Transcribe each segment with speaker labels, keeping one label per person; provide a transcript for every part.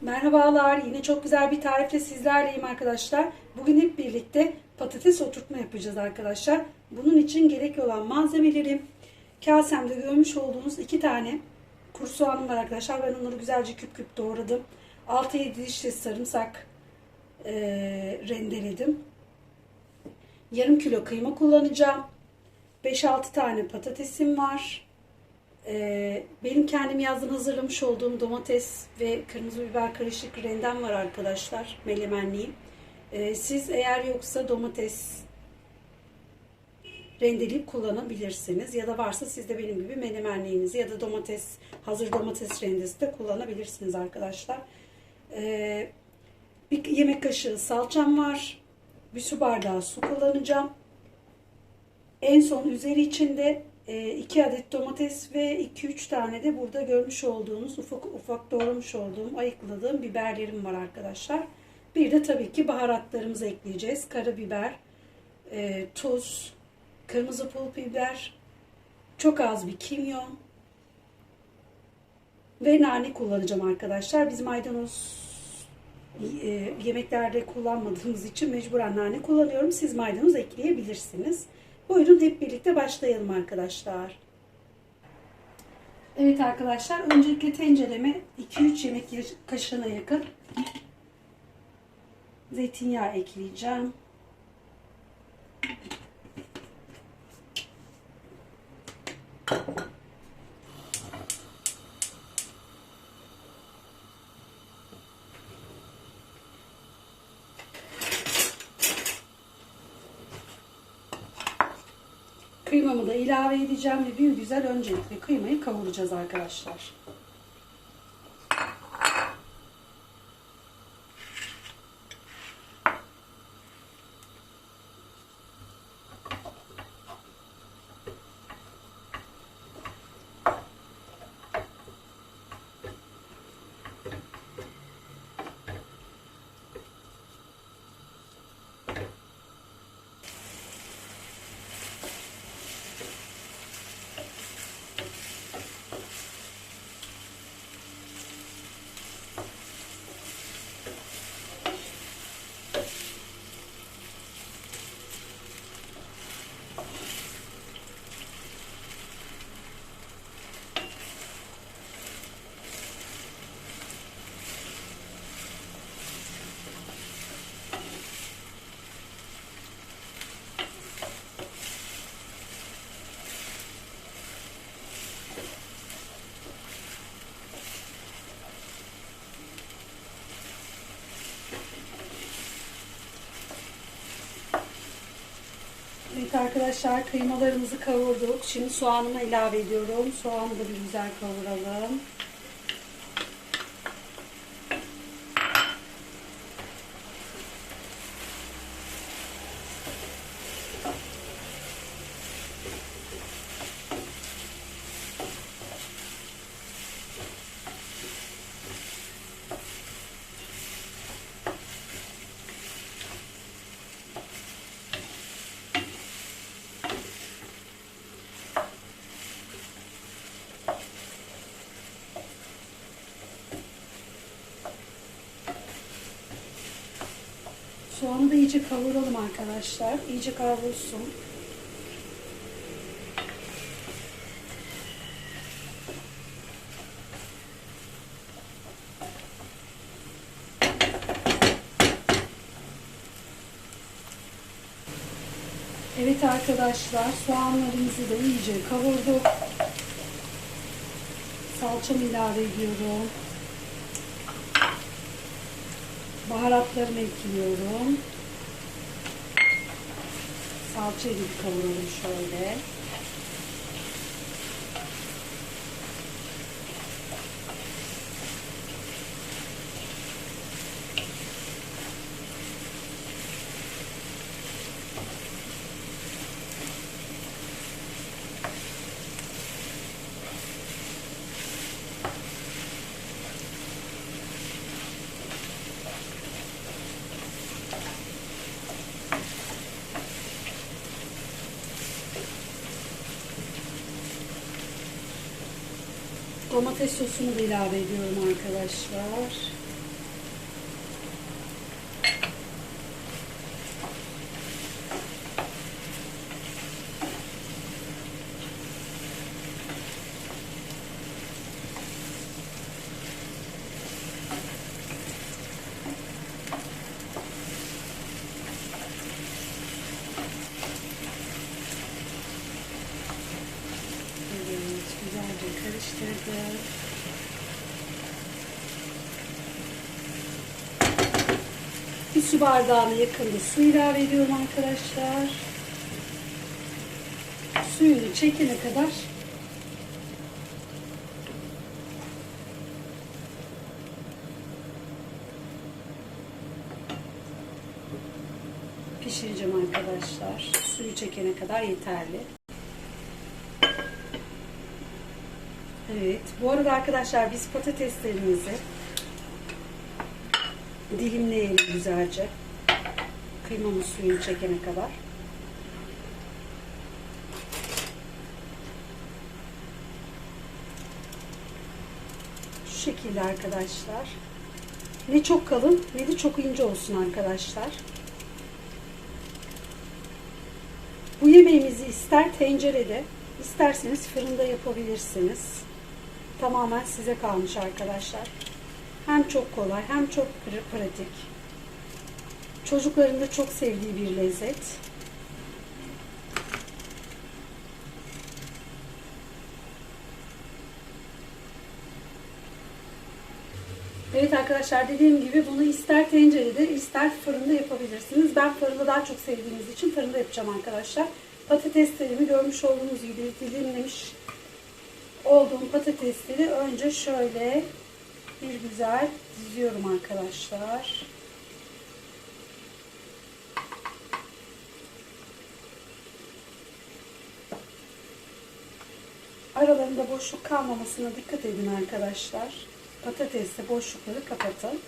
Speaker 1: Merhabalar, yine çok güzel bir tarifle sizlerleyim arkadaşlar. Bugün hep birlikte patates oturtma yapacağız arkadaşlar. Bunun için gerekli olan malzemelerim kasemde görmüş olduğunuz iki tane kuru soğanım var arkadaşlar. Ben onları güzelce küp küp doğradım. 6-7 diş de sarımsak eee, rendeledim. Yarım kilo kıyma kullanacağım. 5-6 tane patatesim var. Ee, benim kendim yazdım hazırlamış olduğum domates ve kırmızı biber karışık rendem var arkadaşlar. Melemenliyim. Ee, siz eğer yoksa domates rendeleyip kullanabilirsiniz. Ya da varsa siz de benim gibi menemenliğinizi ya da domates, hazır domates rendesi de kullanabilirsiniz arkadaşlar. Ee, bir yemek kaşığı salçam var. Bir su bardağı su kullanacağım. En son üzeri içinde 2 adet domates ve 2-3 tane de burada görmüş olduğunuz ufak ufak doğramış olduğum ayıkladığım biberlerim var arkadaşlar. Bir de tabii ki baharatlarımızı ekleyeceğiz. Karabiber, e, tuz, kırmızı pul biber, çok az bir kimyon ve nane kullanacağım arkadaşlar. Biz maydanoz e, yemeklerde kullanmadığımız için mecburen nane kullanıyorum. Siz maydanoz ekleyebilirsiniz. Buyurun hep birlikte başlayalım arkadaşlar. Evet arkadaşlar öncelikle tencereme 2-3 yemek kaşığına yakın zeytinyağı ekleyeceğim. Kıymamı da ilave edeceğim ve bir güzel öncelikle kıymayı kavuracağız arkadaşlar. Evet arkadaşlar kıymalarımızı kavurduk. Şimdi soğanımı ilave ediyorum. Soğanı da bir güzel kavuralım. Soğanı da iyice kavuralım arkadaşlar. İyice kavrulsun. Evet arkadaşlar soğanlarımızı da iyice kavurduk. Salçamı ilave ediyorum. Baharatlarımı ekliyorum. Salçayı gibi kavuralım şöyle. Domates sosunu da ilave ediyorum arkadaşlar. karıştırdım. Bir su bardağına yakın su ilave ediyorum arkadaşlar. Suyunu çekene kadar pişireceğim arkadaşlar. Suyu çekene kadar yeterli. Evet. Bu arada arkadaşlar biz patateslerimizi dilimleyelim güzelce. Kıymamız suyunu çekene kadar. Şu şekilde arkadaşlar. Ne çok kalın ne de çok ince olsun arkadaşlar. Bu yemeğimizi ister tencerede, isterseniz fırında yapabilirsiniz. Tamamen size kalmış arkadaşlar. Hem çok kolay hem çok pr- pratik. Çocukların da çok sevdiği bir lezzet. Evet arkadaşlar dediğim gibi bunu ister tencerede ister fırında yapabilirsiniz. Ben fırında daha çok sevdiğiniz için fırında yapacağım arkadaşlar. Patateslerimi görmüş olduğunuz gibi dilimlemiş olduğum patatesleri önce şöyle bir güzel diziyorum arkadaşlar. Aralarında boşluk kalmamasına dikkat edin arkadaşlar. Patateste boşlukları kapatın.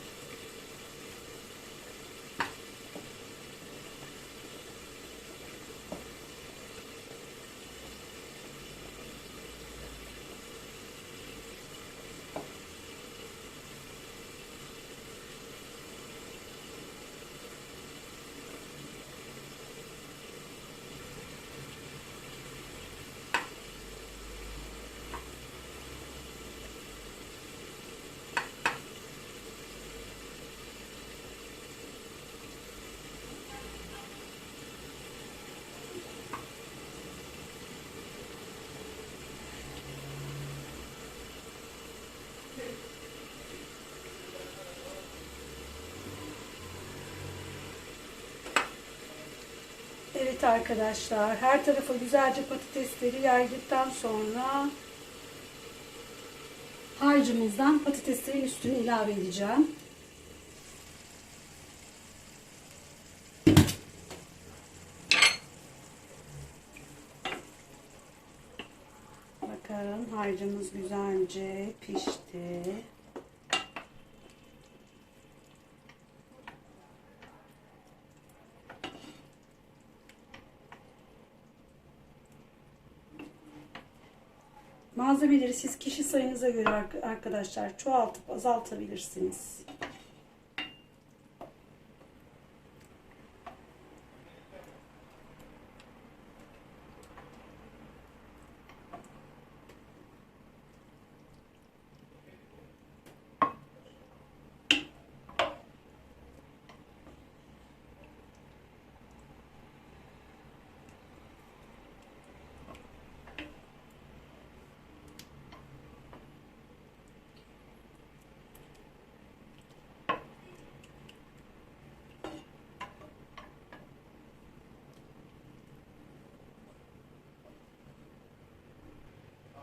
Speaker 1: Arkadaşlar her tarafa güzelce patatesleri yaydıktan sonra harcımızdan patateslerin üstüne ilave edeceğim. Bakın harcımız güzelce pişti. Malzemeleri siz kişi sayınıza göre ar- arkadaşlar çoğaltıp azaltabilirsiniz.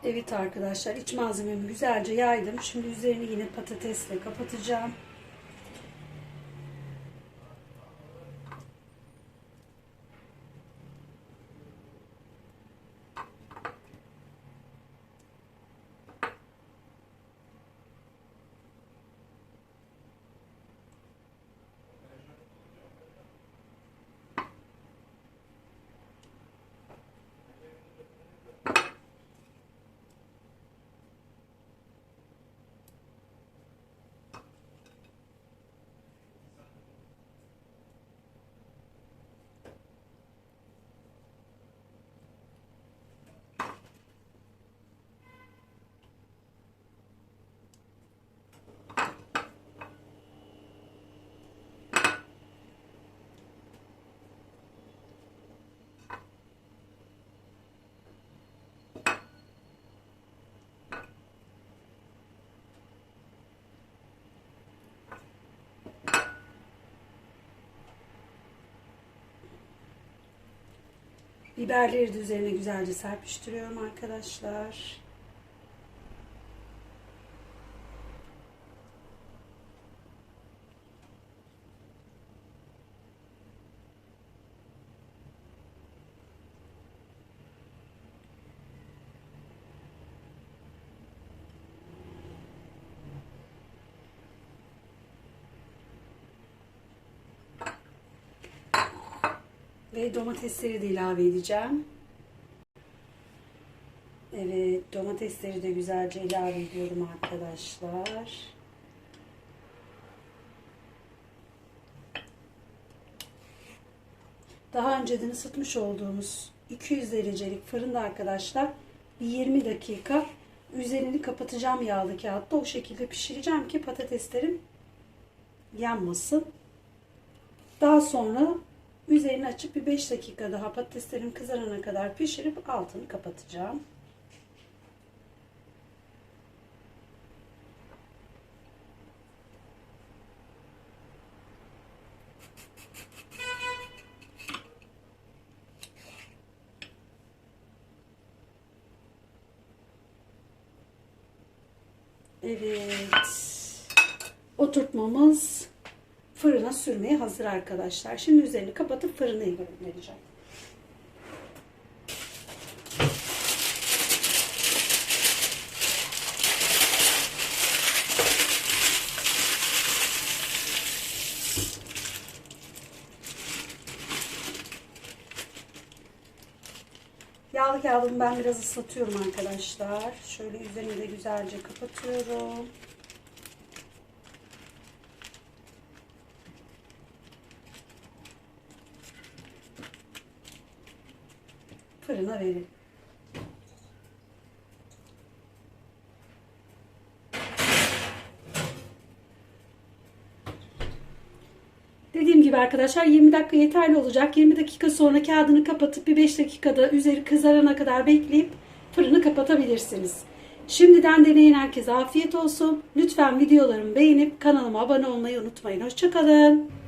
Speaker 1: Evet arkadaşlar iç malzememi güzelce yaydım. Şimdi üzerini yine patatesle kapatacağım. Biberleri de üzerine güzelce serpiştiriyorum arkadaşlar. Ve domatesleri de ilave edeceğim. Evet, domatesleri de güzelce ilave ediyorum arkadaşlar. Daha önceden ısıtmış olduğumuz 200 derecelik fırında arkadaşlar bir 20 dakika üzerini kapatacağım yağlı kağıtta. O şekilde pişireceğim ki patateslerim yanmasın. Daha sonra üzerini açıp bir 5 dakika daha patateslerim kızarana kadar pişirip altını kapatacağım. Evet. Oturtmamız fırına sürmeye hazır arkadaşlar. Şimdi üzerini kapatıp fırına göndereceğim. Yağlı kağıdımı ben biraz ıslatıyorum arkadaşlar. Şöyle üzerini de güzelce kapatıyorum. Verin. Dediğim gibi arkadaşlar 20 dakika yeterli olacak. 20 dakika sonra kağıdını kapatıp bir 5 dakikada üzeri kızarana kadar bekleyip fırını kapatabilirsiniz. Şimdiden deneyin herkese afiyet olsun. Lütfen videolarımı beğenip kanalıma abone olmayı unutmayın. Hoşçakalın.